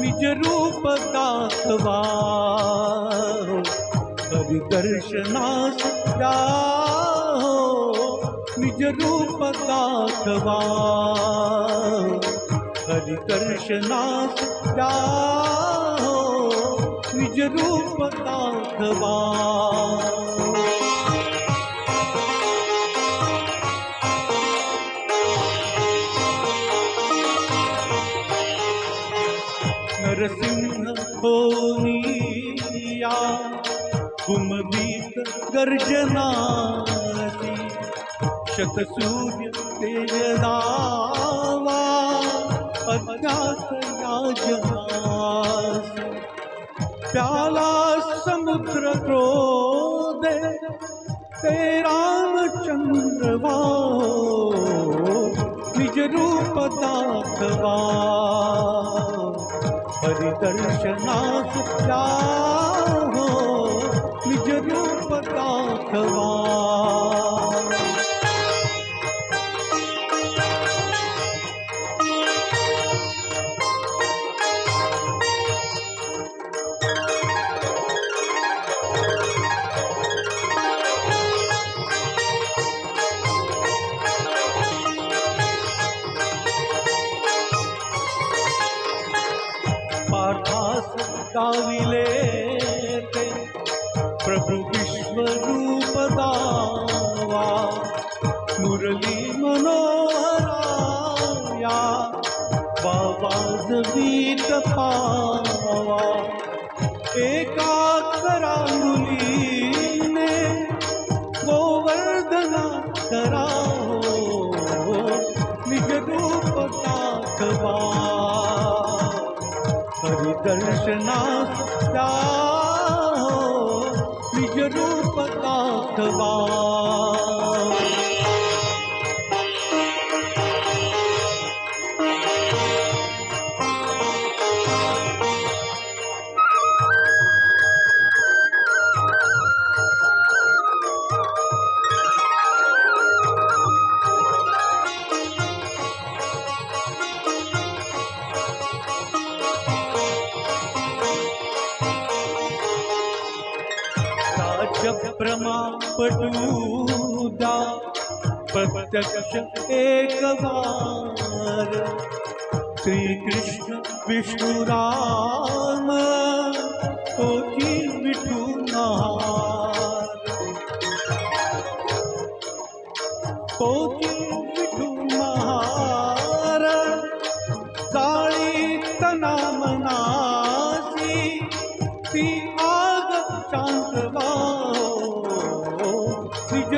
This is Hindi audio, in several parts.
निज रूप दासवा हरि दर्शना सुखा निज रूप दासवा हरि दर्शना सुखा निज रूप दासवा नरसिंह होनिया कुमबीत गर्जना शत सूर्य अज्ञातया प्याला समुद्र क्रोध, ते रामचंद्रवा निज रूप दाखवा परिदर्शना सुख हो निज रूप का प्रभु विश्व रूप दावा मुरली मनोहराया बाबा जबीत पावा। एकाकरा मुली ने गोवर्धना करा हरि दर्शना निज रूप का प्रमा जप्रमापटूदा प्रत्यक्ष एकवार श्रीकृष्ण विष्णुराम कोटि को कोटि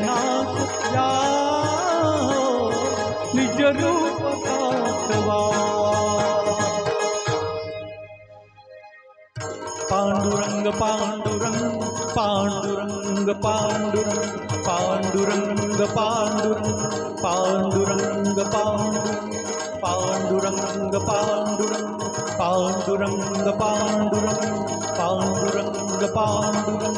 दर्शनास जाओ निज रूप दाखवा पांडुरंग पांडुरंग पांडुरंग पांडुरंग पांडुरंग पांडुरंग पांडुरंग पांडुरंग पांडुरंग पांडुरंग पांडुरंग पांडुरंग पांडुरंग पांडुरंग